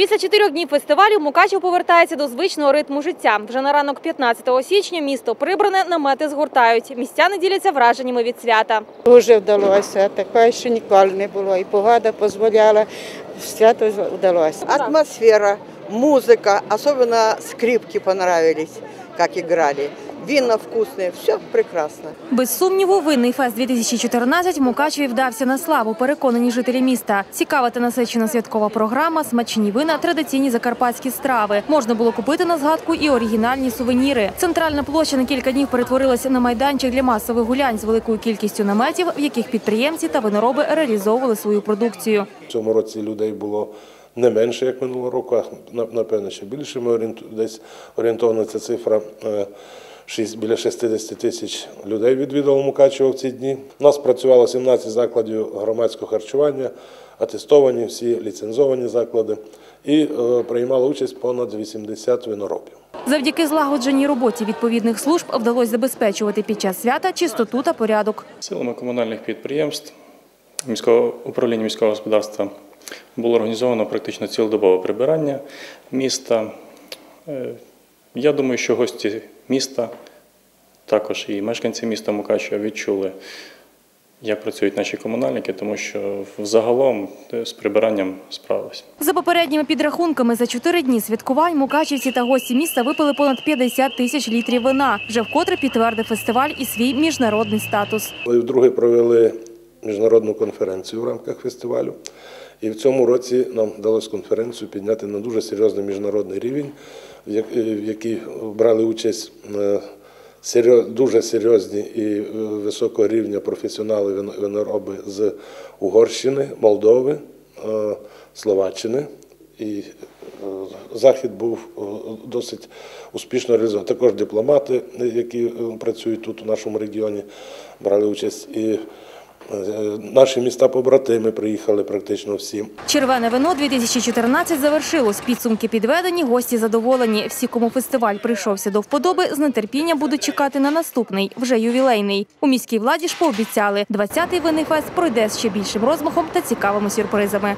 Після чотирьох днів фестивалю Мукачев повертається до звичного ритму життя. Вже на ранок 15 січня місто прибране, намети згортають. Містяни діляться враженнями від свята. Дуже вдалося, такого ще ніколи не було. І погода дозволяла, свято вдалося. Атмосфера, музыка, особенно скрипки понравились, как играли. Вина вкусные, все прекрасно. Без сумніву, винний фест 2014 в Мукачеві вдався на славу. Переконані жителі міста. Цікава та насичена святкова програма, смачні вина, традиційні закарпатські страви. Можна було купити на згадку і оригінальні сувеніри. Центральна площа на кілька днів перетворилася на майданчик для масових гулянь з великою кількістю наметів, в яких підприємці та винороби реалізовували свою продукцію. В цьому році людей було не менше, як минулого року, а напевно ще більше. Ми орієнту- десь орієнтовно ця цифра е, шість- біля 60 тисяч людей відвідало Мукачево в ці дні. У нас працювало 17 закладів громадського харчування, атестовані всі ліцензовані заклади, і е, приймало участь понад 80 виноробів. Завдяки злагодженій роботі відповідних служб вдалося забезпечувати під час свята чистоту та порядок. Силами комунальних підприємств міського управління міського господарства було організовано практично цілодобове прибирання міста. Я думаю, що гості міста, також і мешканці міста Мукачева відчули, як працюють наші комунальники, тому що взагалом е, з прибиранням справилися. За попередніми підрахунками, за чотири дні святкувань мукачівці та гості міста випили понад 50 тисяч літрів вина. Вже вкотре підтвердив фестиваль і свій міжнародний статус. Ми вдруге провели міжнародну конференцію в рамках фестивалю. І в цьому році нам вдалося конференцію підняти на дуже серйозний міжнародний рівень, е, в якій брали участь е, дуже серйозні і е, високого рівня професіонали винороби з Угорщини, Молдови, Словаччини. І захід був досить успішно реалізований. Також дипломати, які працюють тут у нашому регіоні, брали участь. І наші міста побратими приїхали практично всі. Червене вино 2014 завершилось. Підсумки підведені, гості задоволені. Всі, кому фестиваль прийшовся до вподоби, з нетерпінням будуть чекати на наступний, вже ювілейний. У міській владі ж пообіцяли, 20-й винний фест пройде з ще більшим розмахом та цікавими сюрпризами.